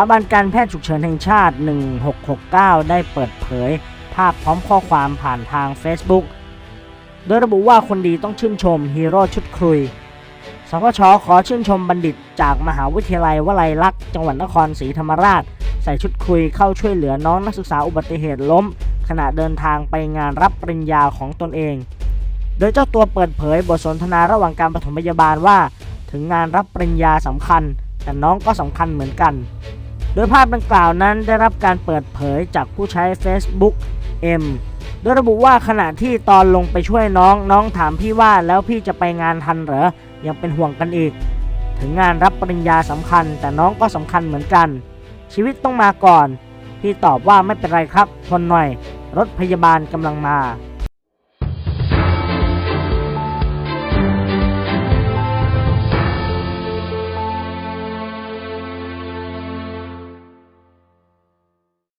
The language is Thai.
าบันการแพทย์ฉุกเฉินแห่งชาติ 1669 ได้เปิดเผย ภาพพร้อมข้อความผ่านทาง Facebook โดยระบุว่าคนดีต้องชื่นชมฮีโร่ชุดครุย สพชขอชื่นชมบัณฑิตจากมหาวิทยาลัยวลัยลักษณ์จังหวัดนครศรีธรรมราช ใส่ชุดคุยเข้าช่วยเหลือน้องนักศึกษาอุบัติเหตุล้ม ขณะเดินทางไปงานรับปริญญาของตนเอง โดยเจ้าตัวเปิดเผยบทสนทนาระหว่างการปฐมพยาบาลว่า ถึงงานรับปริญญาสำคัญ แต่น้องก็สำคัญเหมือนกัน โดยภาพดังกล่าวนั้นได้รับการเปิดเผยจากผู้ใช้ Facebook M โดยระบุว่าขณะที่ตอนลงไปช่วยน้องน้องถามพี่ว่าแล้วพี่จะไปงานทันเหรอ ยังเป็นห่วงกันอีก ถึงงานรับปริญญาสำคัญ แต่น้องก็สำคัญเหมือนกัน ชีวิตต้องมาก่อน พี่ตอบว่าไม่เป็นไรครับทนหน่อย รถพยาบาลกำลังมา